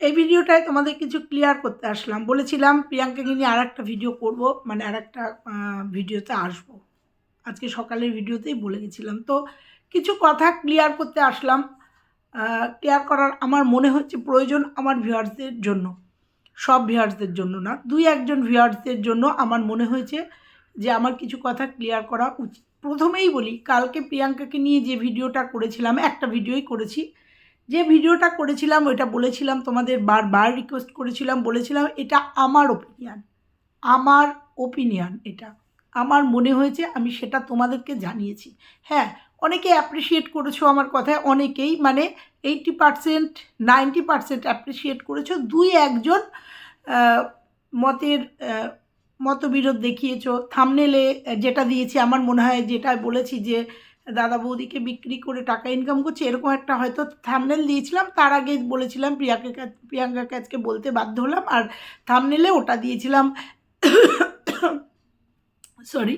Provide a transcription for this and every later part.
এই ভিডিওটায় তোমাদের কিছু ক্লিয়ার করতে আসলাম। বলেছিলাম প্রিয়াঙ্কাকে নিয়ে আর একটা ভিডিও করব মানে আর একটা ভিডিওতে আসব। আজকে সকালের ভিডিওতেই বলে গেছিলাম। তো কিছু কথা ক্লিয়ার করতে আসলাম। ক্লিয়ার করার আমার মনে হচ্ছে প্রয়োজন আমার ভিউয়ার্সদের জন্য। সব ভিউয়ার্সদের জন্য না, দুই একজন ভিউয়ার্সদের জন্য আমার মনে হয়েছে যে আমার কিছু কথা ক্লিয়ার করা উচিত। প্রথমেই বলি, কালকে প্রিয়াঙ্কাকে নিয়ে যে ভিডিওটা করেছিলাম, একটা ভিডিওই করেছি। যে ভিডিওটা করেছিলাম, ওইটা বলেছিলাম, তোমাদের বারবার রিকোয়েস্ট করেছিলাম, বলেছিলাম, এটা আমার ওপিনিয়ন আমার ওপিনিয়ন এটা। আমার মনে হয়েছে আমি সেটা তোমাদেরকে জানিয়েছি। হ্যাঁ অনেকে অ্যাপ্রিসিয়েট করেছ আমার কথায়, অনেকেই মানে eighty percent ninety percent appreciate করেছ। দুই একজন মতের মতবিরোধ দেখিয়েছো। থামনেলে যেটা দিয়েছি, আমার মনে হয় যেটা বলেছি যে দাদা বৌদিকে বিক্রি করে টাকা ইনকাম করছে, এরকম একটা হয়তো থামনেল দিয়েছিলাম, তার আগে বলেছিলাম প্রিয়াকে প্রিয়াঙ্কাকে আজকে বলতে বাধ্য হলাম, আর থামনেলে ওটা দিয়েছিলাম সরি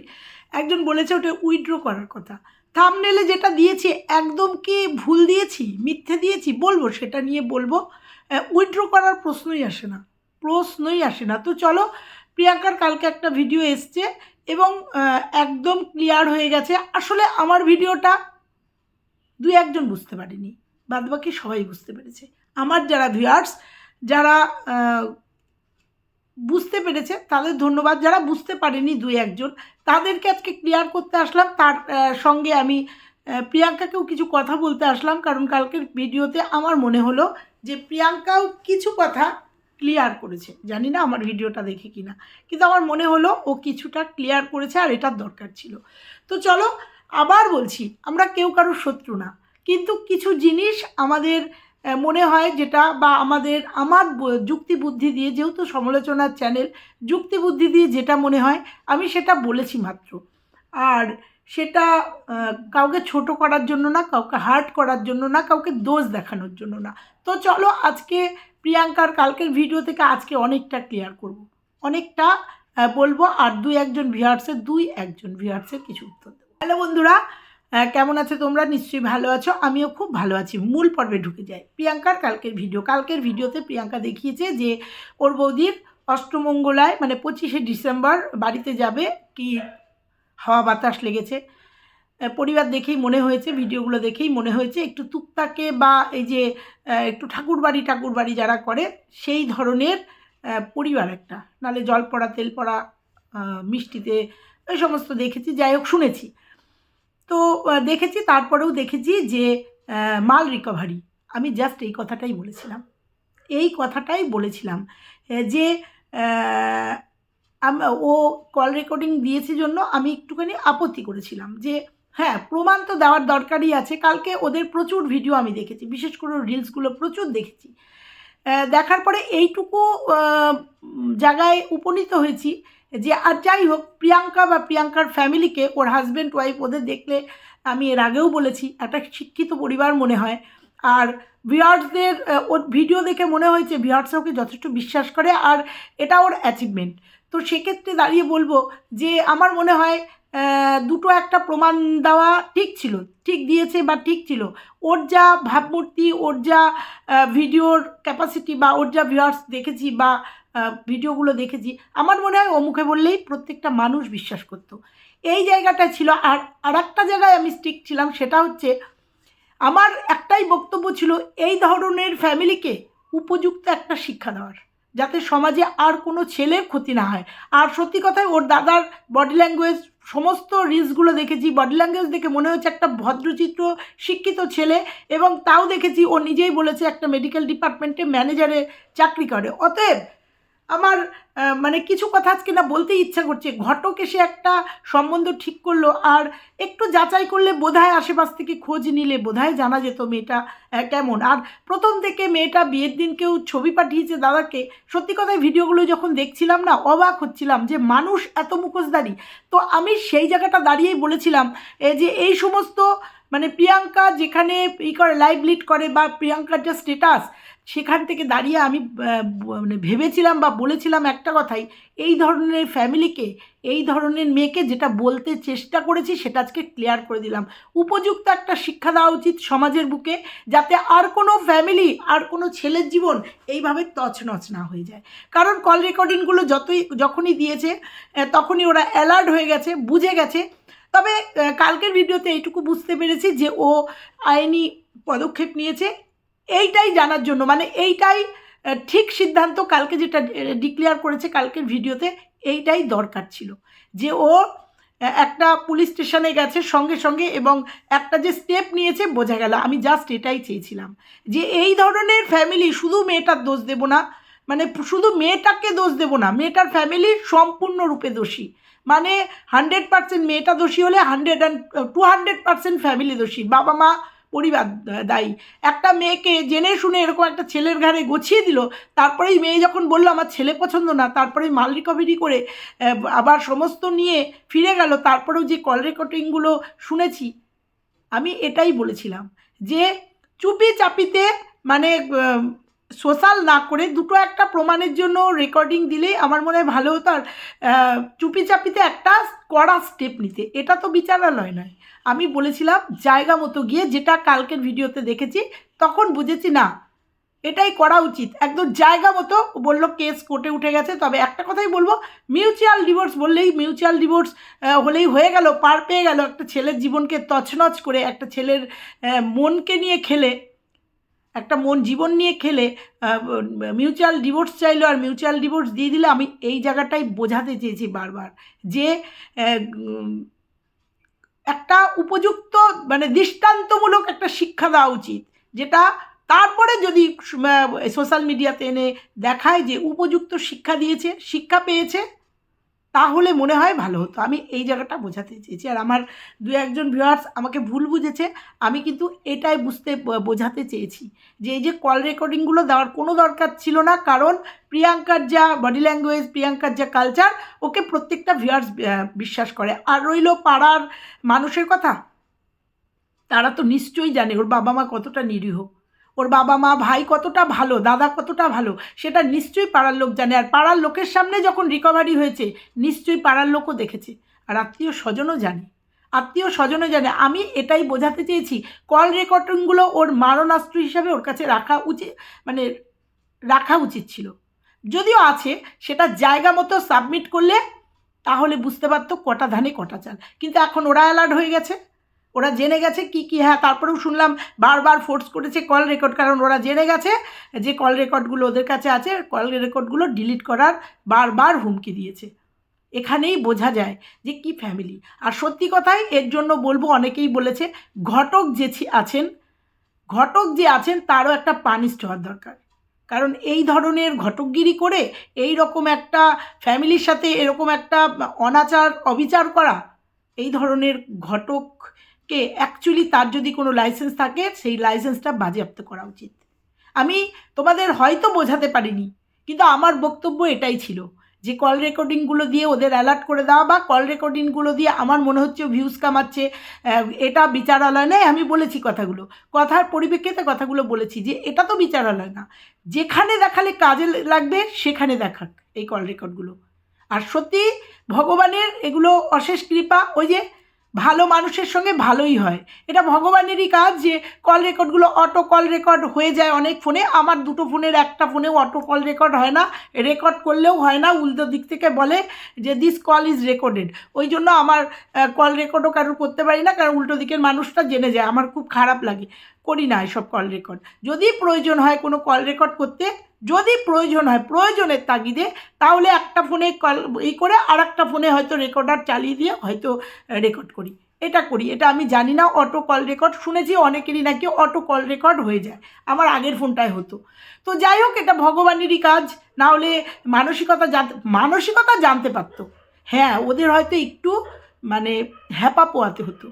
একজন বলেছে ওটা উইথড্র করার কথা। থামনেলে যেটা দিয়েছি, একদম কি ভুল দিয়েছি? মিথ্যে দিয়েছি? বলব, সেটা নিয়ে বলব। উইথড্র করার প্রশ্নই আসে না। প্রশ্নই আসে না। তো চলো, প্রিয়াঙ্কার কালকে একটা ভিডিও এসছে এবং একদম ক্লিয়ার হয়ে গেছে। আসলে আমার ভিডিওটা দু একজন বুঝতে পারেনি, বাদবাকি সবাই বুঝতে পেরেছে। আমার যারা ভিউয়ার্স যারা বুঝতে পেরেছে, তাদের ধন্যবাদ। যারা বুঝতে পারেনি দুই একজন, তাদেরকে আজকে ক্লিয়ার করতে আসলাম। তার সঙ্গে আমি প্রিয়াঙ্কাকেও কিছু কথা বলতে আসলাম, কারণ কালকের ভিডিওতে আমার মনে হলো যে, প্রিয়াঙ্কাও কিছু কথা ক্লিয়ার করেছে। জানি না আমার ভিডিওটা দেখে কিনা। কিন্তু আমার মনে হলো ও কিছুটা ক্লিয়ার করেছে আর এটার দরকার ছিল। তো চলো, আবার বলছি, আমরা কেউ কারোর শত্রু না। কিন্তু কিছু জিনিস আমাদের মনে হয় যেটা বা আমাদের, আমার যুক্তি বুদ্ধি দিয়ে, যেহেতু সমালোচনার চ্যানেল যুক্তি বুদ্ধি দিয়ে যেটা মনে হয়, আমি সেটা বলেছি মাত্র। আর সেটা কাউকে ছোট করার জন্য না, কাউকে হার্ট করার জন্য না, কাউকে দোষ দেখানোর জন্য না। তো চলো আজকে প্রিয়াঙ্কার কালকের ভিডিও থেকে আজকে অনেকটা ক্লিয়ার করব। অনেকটা বলব আর দুই একজন ভিউয়ার্সের দুই একজন ভিউয়ার্সের কিছু উত্তর দেবো। হ্যালো বন্ধুরা কেমন আছে তোমরা? নিশ্চয়ই ভালো আছো। আমিও খুব ভালো আছি। মূল পর্বে ঢুকে যাই। প্রিয়াঙ্কার কালকের ভিডিও কালকের ভিডিওতে প্রিয়াঙ্কা দেখিয়েছে যে, ওর বৌদির অষ্টমঙ্গলায় মানে পঁচিশে ডিসেম্বর বাড়িতে যাবে কি হাওয়া বাতাস লেগেছে। পরিবার দেখেই মনে হয়েছে, ভিডিওগুলো দেখেই মনে হয়েছে, একটু তুকতাকে বা এই যে একটু ঠাকুর বাড়ি ঠাকুর বাড়ি যারা করে, সেই ধরনের পরিবার একটা। নালে জল পড়া, তেল পড়া মিষ্টিতে, এই সমস্ত দেখেছি, যাই হোক শুনেছি। তো দেখেছি, তারপরেও দেখেছি যে মাল রিকভারি আমি জাস্ট এই কথাটাই বলেছিলাম। এই কথাটাই বলেছিলাম যে ও কল রেকর্ডিং দিয়েছে জন্য আমি একটুখানি আপত্তি করেছিলাম যে হ্যাঁ প্রমাণ তো দেওয়ার দরকারই আছে। কালকে ওদের প্রচুর ভিডিও আমি দেখেছি। বিশেষ করে রিলসগুলো প্রচুর দেখেছি। দেখার পরে এইটুকু জায়গায় উপনীত হয়েছি যে, আর যাই হোক, প্রিয়াঙ্কা বা প্রিয়াঙ্কার ফ্যামিলিকে ওর হাজব্যান্ড ওয়াইফ ওদের দেখলে আমি এর আগেও বলেছি, একটা শিক্ষিত পরিবার মনে হয়। আর ভিউয়ার্সদের ওর ভিডিও দেখে মনে হয়েছে ভিউয়ার্সরা ওকে যথেষ্ট বিশ্বাস করে, আর এটা ওর অ্যাচিভমেন্ট তো সেক্ষেত্রে দাঁড়িয়ে বলব যে আমার মনে হয় দুটো একটা প্রমাণ দেওয়া ঠিক ছিল, ঠিক দিয়েছে বা ঠিক ছিল। ওর যা ভাবমূর্তি, ওর যা ভিডিওর ক্যাপাসিটি বা ওর যা ভিউয়ার্স দেখেছি বা ভিডিওগুলো দেখেছি, আমার মনে হয় ও মুখে বললেই প্রত্যেকটা মানুষ বিশ্বাস করতো। এই জায়গাটা ছিল, আর আর একটা জায়গায় আমি স্টিক ছিলাম, সেটা হচ্ছে আমার একটাই বক্তব্য ছিল, এই ধরনের ফ্যামিলিকে উপযুক্ত একটা শিক্ষা দেওয়ার। যাতে সমাজে আর কোনো ছেলের ক্ষতি না হয়। আর সত্যি কথায় ওর দাদার বডি ল্যাঙ্গুয়েজ সমস্ত রিলসগুলো দেখেছি। বডি ল্যাঙ্গুয়েজ দেখে মনে হচ্ছে একটা ভদ্রচিত্র, শিক্ষিত ছেলে এবং তাও দেখেছি, ও নিজেই বলেছে একটা মেডিকেল ডিপার্টমেন্টে ম্যানেজারে চাকরি করে। অতএব আমার মানে কিছু কথা আজকে না বলতে ইচ্ছা করছে। ঘটক এসে একটা সম্বন্ধ ঠিক করল আর একটু যাচাই করলে বোধহয় আশেপাশ থেকে খোঁজ নিলে বোধহয় জানা যেত মেয়েটা কেমন। আর প্রথম থেকে মেয়েটা বিয়ের দিন কেউ ছবি পাঠিয়েছে দাদাকে, সত্যি কথায় ভিডিওগুলো যখন দেখছিলাম না, অবাক হচ্ছিলাম যে মানুষ এত মুখোশধারী। তো আমি সেই জায়গাটা দাঁড়িয়েই বলেছিলাম যে এই সমস্ত মানে প্রিয়াঙ্কা যেখানে ই করে লাইভ লিড করে বা প্রিয়াঙ্কার যা স্টেটাস সেখান থেকে দাঁড়িয়ে আমি মানে ভেবেছিলাম বা বলেছিলাম একটা কথাই, এই ধরনের ফ্যামিলিকে এই ধরনের মেয়েকে যেটা বলতে চেষ্টা করেছি সেটা আজকে ক্লিয়ার করে দিলাম। উপযুক্ত একটা শিক্ষা দেওয়া উচিত সমাজের বুকে যাতে আর কোনো ফ্যামিলি আর কোনো ছেলের জীবন এইভাবে তছনছ না হয়ে যায়। কারণ কল রেকর্ডিংগুলো যতই, যখনই দিয়েছে তখনই ওরা অ্যালার্ট হয়ে গেছে, বুঝে গেছে। তবে কালকের ভিডিওতে এইটুকু বুঝতে পেরেছি যে ও আইনি পদক্ষেপ নিয়েছে। এইটাই জানার জন্য মানে এইটাই ঠিক সিদ্ধান্ত কালকে যেটা ডিক্লেয়ার করেছে কালকের ভিডিওতে, এইটাই দরকার ছিল। যে ও একটা পুলিশ স্টেশনে গেছে সঙ্গে সঙ্গে এবং একটা যে স্টেপ নিয়েছে বোঝা গেল, আমি জাস্ট এটাই চেয়েছিলাম। যে এই ধরনের ফ্যামিলি শুধু মেয়েটার দোষ দেব না মানে শুধু মেয়েটাকে দোষ দেব না, মেয়েটার ফ্যামিলি সম্পূর্ণরূপে দোষী। মানে হান্ড্রেড পার্সেন্ট মেয়েটা দোষী হলে hundred and two hundred percent family দোষী। বাবা মা পরিবার দায়ী। একটা মেয়েকে জেনে শুনে এরকম একটা ছেলের ঘাড়ে গছিয়ে দিল, তারপরেই মেয়ে যখন বলল, আমার ছেলে পছন্দ না, তারপরে মাল রিকভারি করে আবার সমস্ত নিয়ে ফিরে গেল, তারপরেও যে কল রেকর্ডিংগুলো শুনেছি, আমি এটাই বলেছিলাম যে চুপি চাপিতে মানে সোশ্যাল না করে দুটো একটা প্রমাণের জন্য রেকর্ডিং দিলেই আমার মনে হয় ভালো হতো। আর আহ, চুপি চাপিতে একটা কড়া স্টেপ নিতে। এটা তো বিচারালয় নয়। আমি বলেছিলাম জায়গা মতো গিয়ে যেটা কালকের ভিডিওতে দেখেছি তখন বুঝেছি না এটাই করা উচিত। একদম জায়গা মতো বলল কেস কোর্টে উঠে গেছে। তবে একটা কথাই বলব মিউচুয়াল ডিভোর্স বললেই মিউচুয়াল ডিভোর্স হলেই হয়ে গেল পার পেয়ে গেল। একটা ছেলের জীবনকে তছনছ করে একটা ছেলের মনকে নিয়ে খেলে একটা মন জীবন নিয়ে খেলে মিউচুয়াল ডিভোর্স চাইলো আর মিউচুয়াল ডিভোর্স দিয়ে দিলে আমি এই জায়গাটাই বোঝাতে চেয়েছি বারবার যে একটা উপযুক্ত মানে দৃষ্টান্তমূলক একটা শিক্ষা দেওয়া উচিত, যেটা তারপরে যদি সোশ্যাল মিডিয়াতে এনে দেখায় যে উপযুক্ত শিক্ষা দিয়েছে, শিক্ষা পেয়েছে তাহলে মনে হয় ভালো হতো। আমি এই জায়গাটা বোঝাতে চেয়েছি। আর আমার দু একজন ভিউয়ার্স আমাকে ভুল বুঝেছে। আমি কিন্তু এটাই বুঝতে বোঝাতে চেয়েছি যে এই যে কল রেকর্ডিংগুলো দেওয়ার কোনো দরকার ছিল না। কারণ প্রিয়াঙ্কার যা বডি ল্যাঙ্গুয়েজ প্রিয়াঙ্কার যা কালচার ওকে প্রত্যেকটা ভিউয়ার্স বিশ্বাস করে। আর রইল পাড়ার মানুষের কথা। তারা তো নিশ্চয়ই জানে, ওর বাবা মা কতটা নিরীহ। ওর বাবা মা, ভাই কতটা ভালো, দাদা কতটা ভালো, সেটা নিশ্চয়ই পাড়ার লোক জানে। আর পাড়ার লোকের সামনে যখন রিকভারি হয়েছে, নিশ্চয়ই পাড়ার লোকও দেখেছে। আর আত্মীয় স্বজনও জানে। আত্মীয় স্বজনও জানে। আমি এটাই বোঝাতে চেয়েছি কল রেকর্ডিংগুলো ওর মারণাস্ত্র হিসাবে ওর কাছে রাখা উচিত মানে রাখা উচিত ছিল। যদিও আছে, সেটা জায়গা মতো সাবমিট করলে তাহলে বুঝতে পারতো কটা ধানে কটা চাল। কিন্তু এখন ওরা অ্যালার্ট হয়ে গেছে। ওরা জেনে গেছে কি কি হ্যাঁ তারপরেও শুনলাম বারবার ফোর্স করেছে কল রেকর্ড কারণ ওরা জেনে গেছে যে কল রেকর্ডগুলো ওদের কাছে আছে কল রেকর্ডগুলো ডিলিট করার বারবার হুমকি দিয়েছে। এখানেই বোঝা যায় যে কি ফ্যামিলি আর সত্যি কথাই এর জন্য বলব, অনেকেই বলেছে ঘটক যে আছেন, ঘটক যে আছেন তারও একটা পানিশড হওয়ার দরকার। কারণ এই ধরনের ঘটকগিরি করে এই রকম একটা ফ্যামিলির সাথে এরকম একটা অনাচার, অবিচার করা, এই ধরনের ঘটককে অ্যাকচুয়ালি তার যদি কোনো লাইসেন্স থাকে, সেই লাইসেন্সটা বাজেয়াপ্ত করা উচিত। আমি তোমাদের হয়তো বোঝাতে পারিনি, কিন্তু আমার বক্তব্য এটাই ছিল যে কল রেকর্ডিংগুলো দিয়ে ওদের অ্যালার্ট করে দেওয়া বা কল রেকর্ডিংগুলো দিয়ে আমার মনে হচ্ছে ভিউজ কামাচ্ছে এটা বিচারালয় নয়। আমি বলেছি কথাগুলো। কথার পরিপ্রেক্ষিতে কথাগুলো বলেছি যে এটা তো বিচারালয় না। যেখানে দেখালে কাজে লাগবে, সেখানে দেখাক এই কল রেকর্ডগুলো আর সত্যি ভগবানের এগুলো অশেষ কৃপা, ওই যে ভালো মানুষের সঙ্গে ভালোই হয়। এটা ভগবানেরই কাজ যে কল রেকর্ডগুলো অটো কল রেকর্ড হয়ে যায় অনেক ফোনে আমার দুটো ফোনের একটা ফোনেও অটো কল রেকর্ড হয় না। রেকর্ড করলেও হয় না, উল্টো দিক থেকে বলে যে দিস কল ইজ রেকর্ডেড ওই জন্য আমার কল রেকর্ডও কারোর করতে পারি না, কারণ উল্টো দিকের মানুষটা জেনে যায়। আমার খুব খারাপ লাগে। করি না এসব কল রেকর্ড যদি প্রয়োজন হয় কোনো কল রেকর্ড করতে যদি প্রয়োজন হয়, প্রয়োজনের তাগিদে তাহলে একটা ফোনে কল এই করে আর একটা ফোনে হয়তো রেকর্ডার চালিয়ে দিয়ে হয়তো রেকর্ড করি। এটা করি। এটা আমি জানি না অটো কল রেকর্ড শুনেছি, অনেকেরই নাকি অটো কল রেকর্ড হয়ে যায়। আমার আগের ফোনটায় হতো। তো যাই হোক, এটা ভগবানেরই কাজ। না হলে মানসিকতা জানতে মানসিকতা জানতে পারতো। হ্যাঁ ওদের হয়তো একটু মানে হ্যাপা পোয়াতে হতো।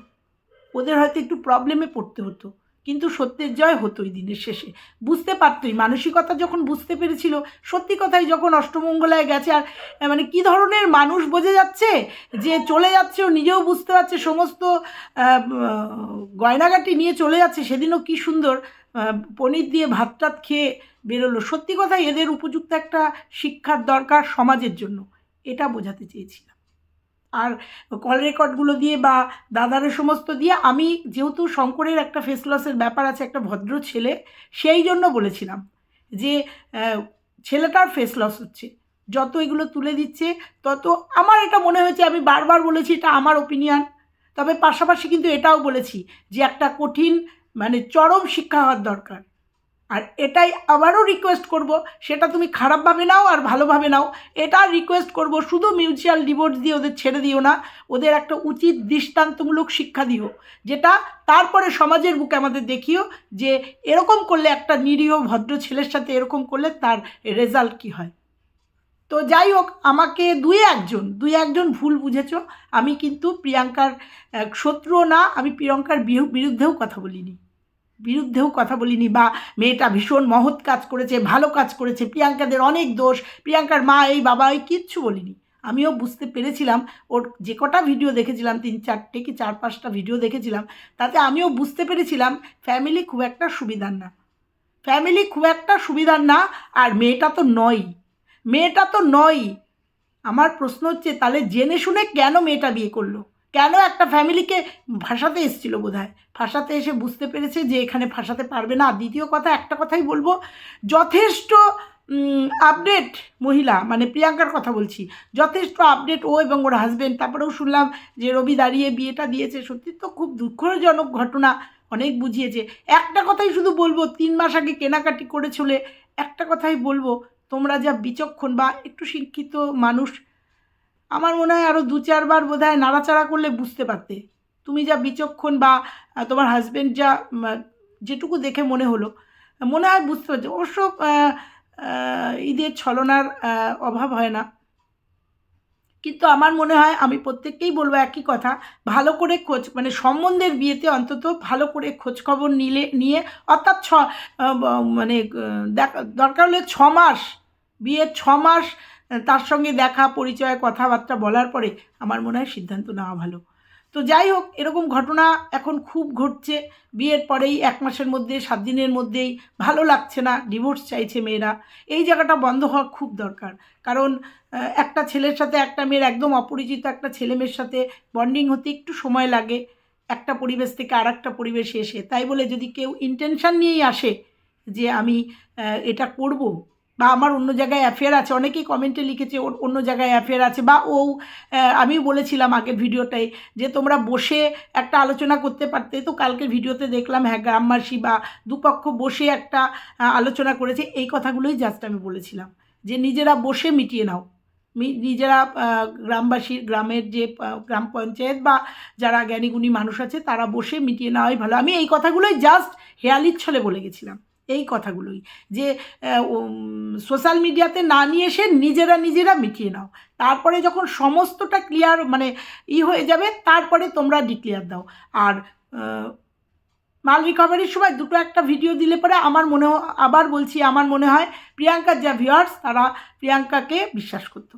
ওদের হয়তো একটু প্রবলেমে পড়তে হতো। কিন্তু সত্যের জয় হতোই দিনের শেষে। বুঝতে পারতোই, মানসিকতা যখন বুঝতে পেরেছিল, সত্যি কথাই যখন অষ্টমঙ্গলায় গেছে আর মানে কি ধরনের মানুষ বোঝে যাচ্ছে, যে চলে যাচ্ছে ও নিজেও বুঝতে পারছে, সমস্ত গয়নাগাটি নিয়ে চলে যাচ্ছে, সেদিনও কি সুন্দর পনির দিয়ে ভাত টাত খেয়ে বেরোলো। সত্যি কথা এদের উপযুক্ত একটা শিক্ষার দরকার সমাজের জন্য, এটা বোঝাতে চেয়েছিলাম। আর কল রেকর্ডগুলো দিয়ে বা দাদারের সমস্ত দিয়ে আমি যেহেতু শঙ্করের একটা ফেস লসের ব্যাপার আছে, একটা ভদ্র ছেলে, সেই জন্য বলেছিলাম যে ছেলেটার ফেস লস হচ্ছে। যত এগুলো তুলে দিচ্ছে, তত আমার এটা মনে হয়েছে, আমি বারবার বলেছি এটা আমার ওপিনিয়ন তবে পাশাপাশি কিন্তু এটাও বলেছি যে একটা কঠিন মানে চরম শিক্ষা হওয়ার দরকার। আর এটাই আবারও রিকোয়েস্ট করব, সেটা তুমি খারাপভাবে নাও আর ভালোভাবে নাও। এটা রিকোয়েস্ট করব, শুধু মিউচুয়াল ডিভোর্স দিয়ে ওদের ছেড়ে দিও না, ওদের একটা উচিত দৃষ্টান্তমূলক শিক্ষা দিও, যেটা তারপরে সমাজের বুকে আমাদের দেখিও যে এরকম করলে একটা নিরীহ ভদ্র ছেলের সাথে এরকম করলে তার রেজাল্ট কী হয়। তো যাই হোক, আমাকে দুই একজন দুই একজন ভুল বুঝেছ, আমি কিন্তু প্রিয়াঙ্কার শত্রুও না, আমি প্রিয়ঙ্কার বিরু- বিরুদ্ধেও কথা বলিনি। বিরুদ্ধেও কথা বলিনি বা মেয়েটা ভীষণ মহৎ কাজ করেছে, ভালো কাজ করেছে, প্রিয়াঙ্কাদের অনেক দোষ, প্রিয়াঙ্কার মা, এই বাবা, এই কিচ্ছু বলিনি। আমিও বুঝতে পেরেছিলাম, ওর যে কটা ভিডিও দেখেছিলাম, তিন চারটে কি চার পাঁচটা ভিডিও দেখেছিলাম, তাতে আমিও বুঝতে পেরেছিলাম ফ্যামিলি খুব একটা সুবিধার না। ফ্যামিলি খুব একটা সুবিধার না, আর মেয়েটা তো নয় মেয়েটা তো নয় আমার প্রশ্ন হচ্ছে, তাহলে জেনে শুনে কেন মেয়েটা বিয়ে করল? কেন একটা ফ্যামিলিকে ভাসাতে এসেছিল বোধ হয় ফাঁসাতে এসে বুঝতে পেরেছে যে এখানে ফাঁসাতে পারবে না। দ্বিতীয় কথা, একটা কথাই বলব, যথেষ্ট আপডেট মহিলা মানে প্রিয়াঙ্কার কথা বলছি, যথেষ্ট আপডেট ও এবং ওর হাজবেন্ড তারপরেও শুনলাম যে রবি দাঁড়িয়ে বিয়েটা দিয়েছে। সত্যি তো খুব দুঃখজনক ঘটনা, অনেক বুঝিয়েছে। একটা কথাই শুধু বলব, তিন মাস আগে কেনাকাটি করেছিলে। একটা কথাই বলব, তোমরা যা বিচক্ষণ বা একটু শিক্ষিত মানুষ আমার মনে হয় আরও দু চারবার বোধ হয় নাড়াচাড়া করলে বুঝতে পারতে। তুমি যা বিচক্ষণ বা তোমার হাজব্যান্ড যা যেটুকু দেখে মনে হলো, মনে হয় বুঝতে পারছি। অবশ্য ঈদের ছলনার অভাব হয় না। কিন্তু আমার মনে হয় আমি প্রত্যেককেই বলব একই কথা, ভালো করে খোঁজ মানে সম্বন্ধের বিয়েতে অন্তত ভালো করে খোঁজ খবর নিলে, নিয়ে, অর্থাৎ ছ মানে দেখা, দরকার হলে ছ মাস, বিয়ের ছ মাস তার সঙ্গে দেখা, পরিচয়, কথাবার্তা বলার পরে আমার মনে হয় সিদ্ধান্ত নেওয়া ভালো। তো যাই হোক, এরকম ঘটনা এখন খুব ঘটছে। বিয়ের পরেই এক মাসের মধ্যে, সাত দিনের মধ্যেই ভালো লাগছে না ডিভোর্স চাইছে মেয়েরা। এই জায়গাটা বন্ধ হওয়া খুব দরকার। কারণ একটা ছেলের সাথে একটা মেয়ের একদম অপরিচিত একটা ছেলে মেয়ের সাথে বন্ডিং হতে একটু সময় লাগে। একটা পরিবেশ থেকে আর একটা পরিবেশে এসে। তাই বলে যদি কেউ ইন্টেনশন নিয়েই আসে যে আমি এটা করব বা আমার অন্য জায়গায় অ্যাফেয়ার আছে, অনেকেই কমেন্টে লিখেছে, ওর অন্য জায়গায় অ্যাফেয়ার আছে। বা ও আমি বলেছিলাম আগের ভিডিওটাই যে তোমরা বসে একটা আলোচনা করতে পারতে। তো কালকের ভিডিওতে দেখলাম হ্যাঁ গ্রামবাসী বা দুপক্ষ বসে একটা আলোচনা করেছে। এই কথাগুলোই জাস্ট আমি বলেছিলাম যে নিজেরা বসে মিটিয়ে নাও। নিজেরা গ্রামবাসীর গ্রামের যে গ্রাম পঞ্চায়েত বা যারা জ্ঞানীগুণী মানুষ আছে, তারা বসে মিটিয়ে নেওয়াই ভালো। আমি এই কথাগুলোই জাস্ট হেয়ালির ছলে বলে গেছিলাম। এই কথাগুলোই যে সোশ্যাল মিডিয়াতে না নিয়ে এসে নিজেরা নিজেরা মিটিয়ে নাও। তারপরে যখন সমস্তটা ক্লিয়ার মানে ই হয়ে যাবে, তারপরে তোমরা ডিক্লেয়ার দাও। আর মাল রিকভারির সময় দুটো একটা ভিডিও দিলে পরে আমার মনে আবার বলছি, আমার মনে হয় প্রিয়াঙ্কার যা ভিউয়ার্স তারা প্রিয়াঙ্কাকে বিশ্বাস করতো।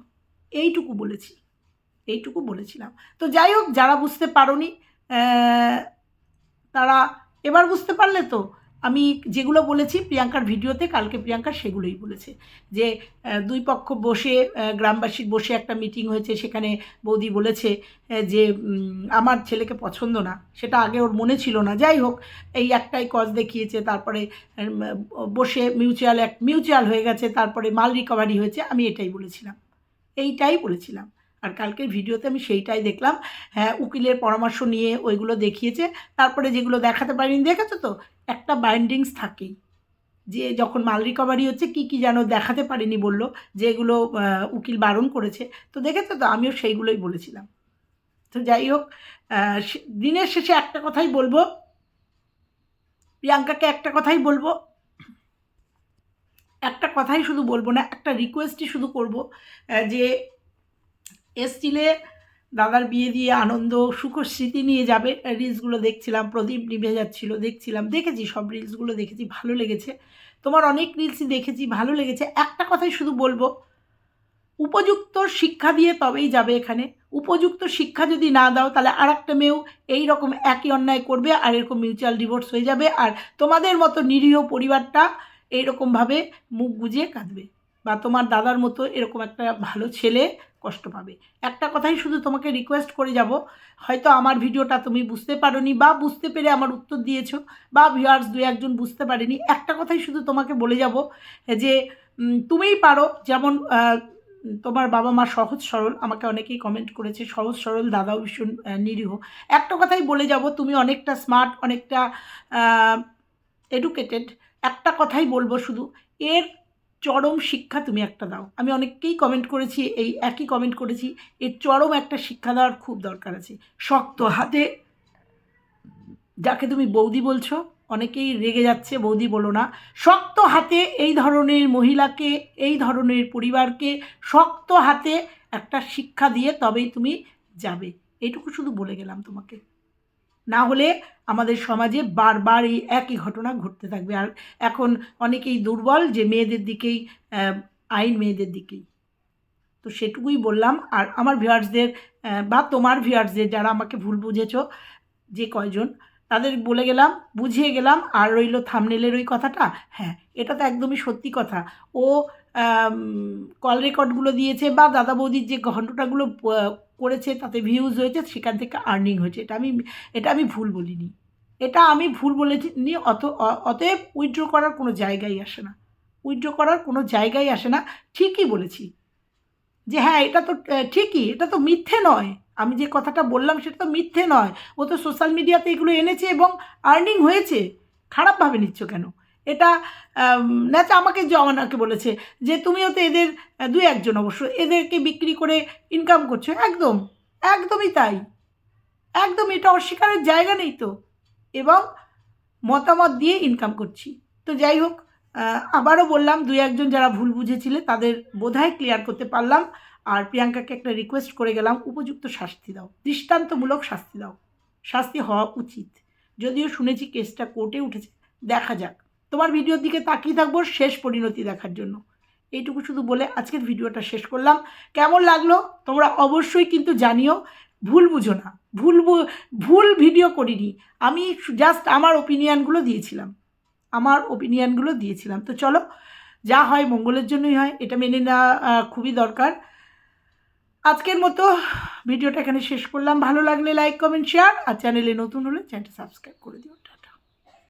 এইটুকু বলেছি। এইটুকু বলেছিলাম। তো যাই হোক, যারা বুঝতে পারোনি তারা এবার বুঝতে পারলে তো আমি যেগুলো বলেছি প্রিয়াঙ্কার ভিডিওতে, কালকে প্রিয়াঙ্কা সেগুলোই বলেছে। যে দুই পক্ষ বসে গ্রামবাসীর বসে একটা মিটিং হয়েছে, সেখানে বৌদি বলেছে যে আমার ছেলেকে পছন্দ না। সেটা আগে ওর মনে ছিল না। যাই হোক, এই একটাই কজ দেখিয়েছে, তারপরে বসে মিউচুয়াল এক মিউচুয়াল হয়ে গেছে, তারপরে মাল রিকভারি হয়েছে, আমি এটাই বলেছিলাম। এইটাই বলেছিলাম। আর কালকের ভিডিওতে আমি সেইটাই দেখলাম। হ্যাঁ উকিলের পরামর্শ নিয়ে ওইগুলো দেখিয়েছে। তারপরে যেগুলো দেখাতে পারিনি, দেখেছ তো? একটা বাইন্ডিংস থাকেই। যে যখন মাল রিকভারি হচ্ছে, কি কি যেন দেখাতে পারিনি বলল যেগুলো উকিল বারণ করেছে। তো দেখেছ তো? আমিও সেইগুলোই বলেছিলাম। তো যাই হোক দিনের শেষে একটা কথাই বলব। প্রিয়াঙ্কাকে একটা কথাই বলব। একটা কথাই শুধু বলব না, একটা রিকোয়েস্টই শুধু করব যে এসটিলে দাদার বিয়ে দিয়ে আনন্দ, সুখ স্মৃতি নিয়ে যাবে। রিলসগুলো দেখছিলাম, প্রদীপ নিভে যাচ্ছিল, দেখছিলাম, দেখেছি, সব রিলসগুলো দেখেছি, ভালো লেগেছে। তোমার অনেক রিলসই দেখেছি, ভালো লেগেছে। একটা কথাই শুধু বলব, উপযুক্ত শিক্ষা দিয়ে তবেই যাবে এখানে। উপযুক্ত শিক্ষা যদি না দাও, তাহলে আর একটা মেয়েও এই রকম একই অন্যায় করবে, আর এরকম মিউচুয়াল ডিভোর্স হয়ে যাবে, আর তোমাদের মতো নিরীহ পরিবারটা এইরকমভাবে মুখ গুজিয়ে কাঁদবে। বা তোমার দাদার মতো এরকম একটা ভালো ছেলে কষ্ট পাবে। একটা কথাই শুধু তোমাকে রিকোয়েস্ট করে যাব, হয়তো আমার ভিডিওটা তুমি বুঝতে পারোনি বা বুঝতে পেরে আমার উত্তর দিয়েছ বা ভিউয়ার্স দু একজন বুঝতে পারেনি, একটা কথাই শুধু তোমাকে বলে যাব যে তুমিই পারো। যেমন তোমার বাবা মা সহজ সরল, আমাকে অনেকেই কমেন্ট করেছে, সহজ সরল দাদাও ভীষণ নিরীহ। একটা কথাই বলে যাব, তুমি অনেকটা স্মার্ট অনেকটা এডুকেটেড একটা কথাই বলব শুধু, এর চরম শিক্ষা তুমি একটা দাও। আমি অনেককেই কমেন্ট করেছি, এই একই কমেন্ট করেছি, এর চরম একটা শিক্ষা দেওয়ার খুব দরকার আছে। শক্ত হাতে যাকে তুমি বৌদি বলছো, অনেকেই রেগে যাচ্ছে, বৌদি বলো না। শক্ত হাতে এই ধরনের মহিলাকে, এই ধরনের পরিবারকে শক্ত হাতে একটা শিক্ষা দিয়ে তবেই তুমি যাবে। এইটুকু শুধু বলে গেলাম তোমাকে। না হলে আমাদের সমাজে বারবার এই একই ঘটনা ঘটতে থাকবে। আর এখন অনেকেই দুর্বল যে মেয়েদের দিকেই আইন মেয়েদের দিকেই। তো সেটুকুই বললাম। আর আমার ভিউয়ার্সদের বা তোমার ভিউয়ার্সদের যারা আমাকে ভুল বুঝেছ যে কয়জন তাদের বলে গেলাম বুঝিয়ে গেলাম। আর রইল থামনেলের ওই কথাটা? হ্যাঁ এটা তো একদমই সত্যি কথা। ও কল রেকর্ডগুলো দিয়েছে বা দাদা বৌদির যে আহ, করেছে, তাতে ভিউজ হয়েছে, সেখান থেকে আর্নিং হয়েছে। এটা আমি এটা আমি ভুল বলিনি। এটা আমি ভুল বলেছি নি, অত অতএব উইথড্র করার কোনো জায়গায় আসে না। উইথড্র করার কোনো জায়গায় আসে না। ঠিকই বলেছি যে হ্যাঁ এটা তো ঠিকই, এটা তো মিথ্যে নয়। আমি যে কথাটা বললাম সেটা তো মিথ্যে নয়। ও তো সোশ্যাল মিডিয়াতে এগুলো এনেছে এবং আর্নিং হয়েছে। খারাপভাবে নিচ্ছ কেন? এটা ন্যাচা আমাকে জমানাকে বলেছে যে তুমিও তো এদের দু একজন অবশ্য, এদেরকে বিক্রি করে ইনকাম করছ। একদম, একদমই তাই। একদম, এটা অস্বীকারের জায়গা নেই তো। এবং মতামত দিয়ে ইনকাম করছি। তো যাই হোক আবারও বললাম, দুই একজন যারা ভুল বুঝেছিলে তাদের বোধহয় ক্লিয়ার করতে পারলাম। আর প্রিয়াঙ্কাকে একটা রিকোয়েস্ট করে গেলাম, উপযুক্ত শাস্তি দাও, দৃষ্টান্তমূলক শাস্তি দাও। শাস্তি হওয়া উচিত। যদিও শুনেছি কেসটা কোর্টে উঠেছে, দেখা যাক। তোমার ভিডিওর দিকে তাকিয়ে থাকব শেষ পরিণতি দেখার জন্য। এইটুকু শুধু বলে আজকের ভিডিওটা শেষ করলাম। কেমন লাগল তোমরা অবশ্যই কিন্তু জানিও। ভুল বুঝো না। ভুল ভুল ভিডিও করিনি। আমি জাস্ট আমার ওপিনিয়নগুলো দিয়েছিলাম। আমার ওপিনিয়নগুলো দিয়েছিলাম। তো চলো, যা হয় মঙ্গলের জন্যই হয়। এটা মেনে নেওয়া খুবই দরকার। আজকের মতো ভিডিওটা এখানে শেষ করলাম। ভালো লাগলে লাইক কমেন্ট শেয়ার আর চ্যানেলে নতুন হলে চ্যানেলটা সাবস্ক্রাইব করে দিও।